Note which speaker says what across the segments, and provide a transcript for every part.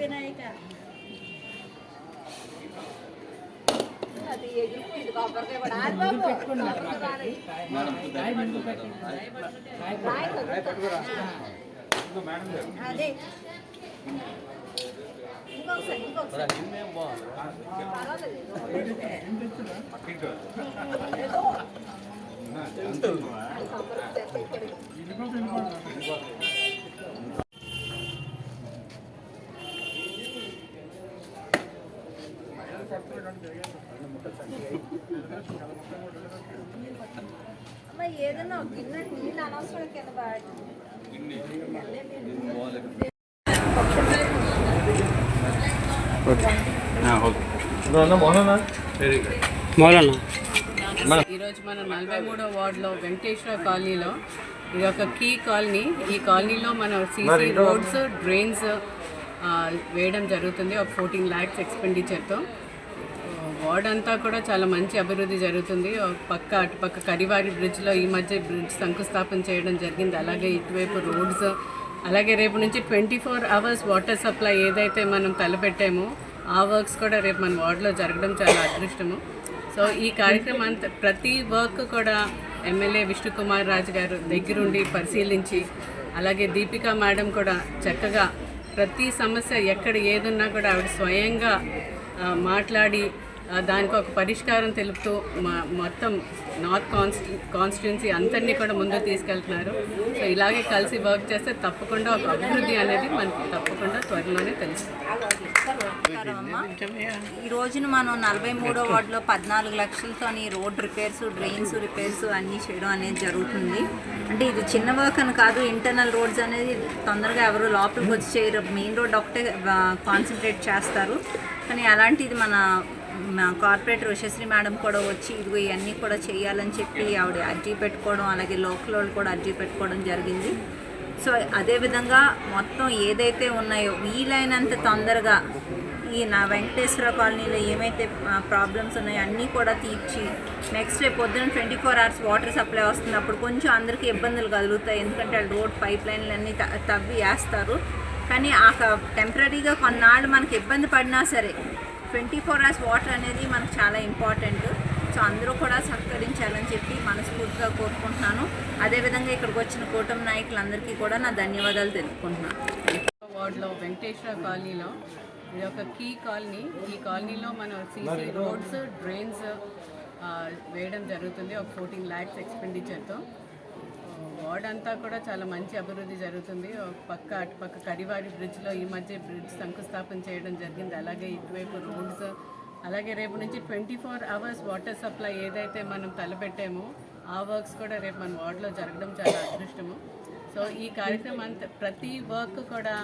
Speaker 1: వినాయక.
Speaker 2: అది ఎగిరిపోయింది గిన్నె నీళ్ళు అనవసరం కింద.
Speaker 3: ఈరోజు మనం నలభై మూడో వార్డులో వెంకటేశ్వర కాలనీలో ఇది ఒక కీ కాలనీ. ఈ కాలనీలో మనం సీసీ రోడ్స్ డ్రైన్స్ వేయడం జరుగుతుంది. ఒక ఫోర్టీన్ ల్యాక్స్ ఎక్స్పెండిచర్తో. వార్డ్ అంతా కూడా చాలా మంచి అభివృద్ధి జరుగుతుంది. పక్క అటుపక్క కరివారి బ్రిడ్జ్లో ఈ మధ్య బ్రిడ్జ్ శంకుస్థాపన చేయడం జరిగింది. అలాగే ఇటువైపు రోడ్స్ అలాగే రేపు నుంచి twenty four hours water supply ఏదైతే మనం తలపెట్టామో ఆ వర్క్స్ కూడా రేపు మన వార్డులో జరగడం చాలా అదృష్టము. సో ఈ కార్యక్రమం అంత ప్రతి వర్క్ కూడా ఎమ్మెల్యే విష్ణుకుమార్ రాజు గారు దగ్గరుండి పరిశీలించి అలాగే దీపికా మేడం కూడా చక్కగా ప్రతి సమస్య ఎక్కడ ఏదున్నా కూడా ఆవిడ స్వయంగా మాట్లాడి దానికి ఒక పరిష్కారం తెలుపుతూ మొత్తం నార్త్ కాన్స్టి కాన్స్టిట్యున్సీ అందరినీ కూడా ముందుకు తీసుకెళ్తున్నారు. సో ఇలాగే కలిసి వర్క్ చేస్తే తప్పకుండా ఒక అభివృద్ధి అనేది మనకి తప్పకుండా త్వరలోనే తెలుస్తుంది.
Speaker 4: ఈ రోజున మనం నలభై మూడో వార్డులో పద్నాలుగు లక్షలతోని రోడ్ రిపేర్స్ డ్రైన్స్ రిపేర్స్ అన్నీ చేయడం అనేది జరుగుతుంది. అంటే ఇది చిన్న వర్క్ అని కాదు ఇంటర్నల్ రోడ్స్ అనేది తొందరగా ఎవరు లోపలికి వచ్చి చేయరు. మెయిన్ రోడ్ ఒకటే కాన్సన్ట్రేట్ చేస్తారు. కానీ అలాంటిది మన కార్పొరేటర్ ఉషశ్రీ మేడం కూడా వచ్చి ఇదిగో ఇవన్నీ కూడా చేయాలని చెప్పి ఆవిడ అర్జీ పెట్టుకోవడం అలాగే లోకల్ వాళ్ళు కూడా అర్జీ పెట్టుకోవడం జరిగింది. సో అదేవిధంగా మొత్తం ఏదైతే ఉన్నాయో వీలైనంత తొందరగా ఈ నా వెంకటేశ్వర కాలనీలో ఏమైతే ప్రాబ్లమ్స్ ఉన్నాయో అన్నీ కూడా తీర్చి నెక్స్ట్ డే పొద్దున twenty four hours water supply వస్తున్నప్పుడు కొంచెం అందరికీ ఇబ్బందులు కలుగుతాయి. ఎందుకంటే రోడ్ పైప్ లైన్లు అన్నీ త- తవ్వి వేస్తారు. కానీ ఆ టెంపరీగా కొన్నాళ్ళు మనకి ఇబ్బంది పడినా సరే ట్వంటీ ఫోర్ అవర్స్ వాటర్ అనేది మనకు చాలా ఇంపార్టెంట్. సో అందరూ కూడా సహకరించాలని చెప్పి మనస్ఫూర్తిగా కోరుకుంటున్నాను. అదేవిధంగా ఇక్కడికి వచ్చిన కూటమి నాయకులందరికీ కూడా నా ధన్యవాదాలు తెలుపుకుంటున్నాను.
Speaker 3: వార్డులో వెంకటేశ్వర కాలనీలో ఇది ఒక కీ కాలనీ. ఈ కాలనీలో మనం సీసీ రోడ్స్ డ్రైన్స్ వేయడం జరుగుతుంది. ఒక ఫోర్టీన్ ల్యాక్స్ ఎక్స్పెండిచర్తో. వార్డ్ అంతా కూడా చాలా మంచి అభివృద్ధి జరుగుతుంది. ఒక పక్క అటుపక్క కడివారి బ్రిడ్జ్లో ఈ మధ్య బ్రిడ్జ్ శంకుస్థాపన చేయడం జరిగింది. అలాగే ఇటువైపు రోడ్స్ అలాగే రేపు నుంచి twenty four hours water supply ఏదైతే మనం తలపెట్టామో ఆ వర్క్స్ కూడా రేపు మన వార్డులో జరగడం చాలా అదృష్టము. సో ఈ కార్యక్రమం అంతా ప్రతి వర్క్ కూడా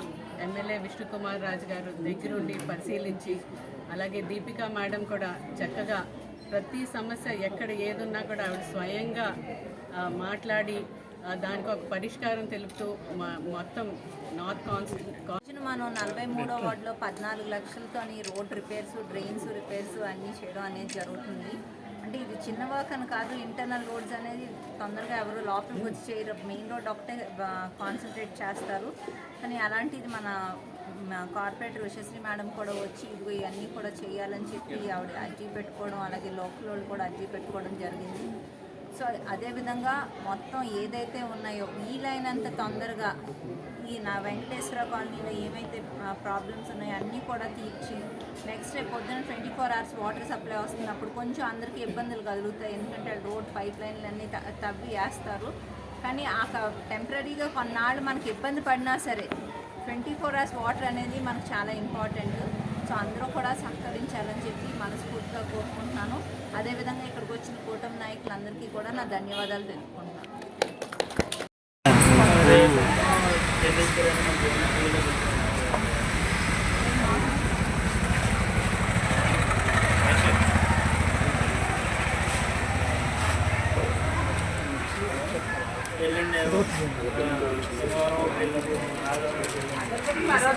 Speaker 3: ఎమ్మెల్యే విష్ణుకుమార్ రాజు గారు దగ్గరుండి పరిశీలించి అలాగే దీపికా మేడం కూడా చక్కగా ప్రతి సమస్య ఎక్కడ ఏదున్నా కూడా ఆవిడ స్వయంగా మాట్లాడి దానికి ఒక పరిష్కారం తెలుపుతూ మొత్తం నార్త్ కాన్స్టి
Speaker 4: రోజున మనం నలభై మూడో వార్డులో పద్నాలుగు లక్షలతోని రోడ్ రిపేర్స్ డ్రైన్స్ రిపేర్స్ అన్నీ చేయడం అనేది జరుగుతుంది. అంటే ఇది చిన్న వర్క్ అని కాదు ఇంటర్నల్ రోడ్స్ అనేది తొందరగా ఎవరు లోపలికి వచ్చి చేయరు. మెయిన్ రోడ్ ఒకటే కాన్సన్ట్రేట్ చేస్తారు. కానీ అలాంటిది మన కార్పొరేటర్ ఉషశ్రీ మేడం కూడా వచ్చి ఇదిగో ఇవన్నీ కూడా చేయాలని చెప్పి ఆవిడ అర్జీ పెట్టుకోవడం అలాగే లోకల్ వాళ్ళు కూడా అర్జీ పెట్టుకోవడం జరిగింది. సో అదేవిధంగా మొత్తం ఏదైతే ఉన్నాయో వీలైనంత తొందరగా ఈ నా వెంకటేశ్వర కాలనీలో ఏమైతే ప్రాబ్లమ్స్ ఉన్నాయో అన్నీ కూడా తీర్చి నెక్స్ట్ డే పొద్దున twenty four hours water supply వస్తున్నప్పుడు కొంచెం అందరికీ ఇబ్బందులు కలుగుతాయి. ఎందుకంటే రోడ్ పైప్ లైన్లు అన్నీ త- తవ్వి వేస్తారు. కానీ ఆ టెంపరీగా కొన్నాళ్ళు మనకి ఇబ్బంది పడినా సరే ట్వంటీ ఫోర్ అవర్స్ వాటర్ అనేది మనకు చాలా ఇంపార్టెంట్ సో అందరూ కూడా సహకరించాలని చెప్పి మనస్ఫూర్తిగా కోరుకుంటున్నాను. అదేవిధంగా ఇక్కడికి వచ్చిన కూటమి నాయకులందరికీ కూడా నా ధన్యవాదాలు తెలుపుకుంటున్నాను. శనివారం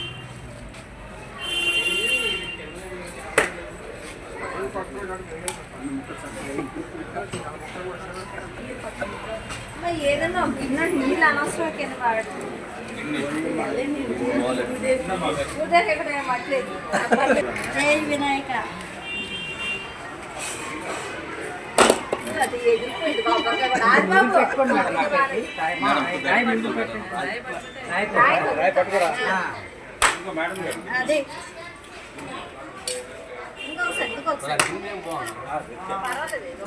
Speaker 4: ఏదైనా ఒక గిన్నె నీళ్ళు అనవసరం కింద పడదు. జై వినాయక. అది. ఎగిరిపోయింది బాబా. రాదు బాబు.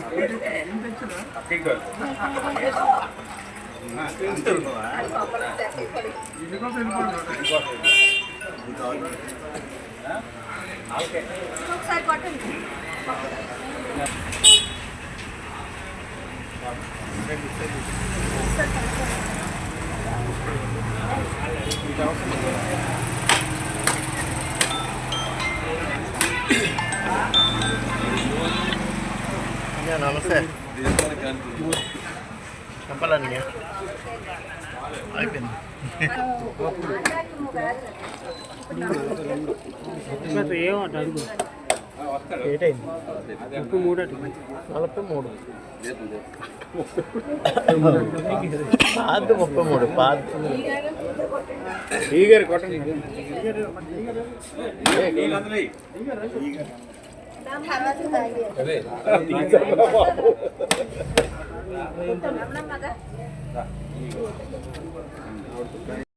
Speaker 4: రాయి కొట్టు. అదే ఇంకొకసారి ఇంకొకసారి పర్వాలేదు అది కొబ్బరి చెట్టు పడి. ఇంకొకసారి కొట్టండి
Speaker 5: అన్నయ్య, నమస్తే చెప్పాలన్నయ్య అయిపోయింది ఏటైంది నలభై మూడు పాత ముప్పై మూడు పాత
Speaker 4: తర్వాత తాగి. రమణమ్మ దా.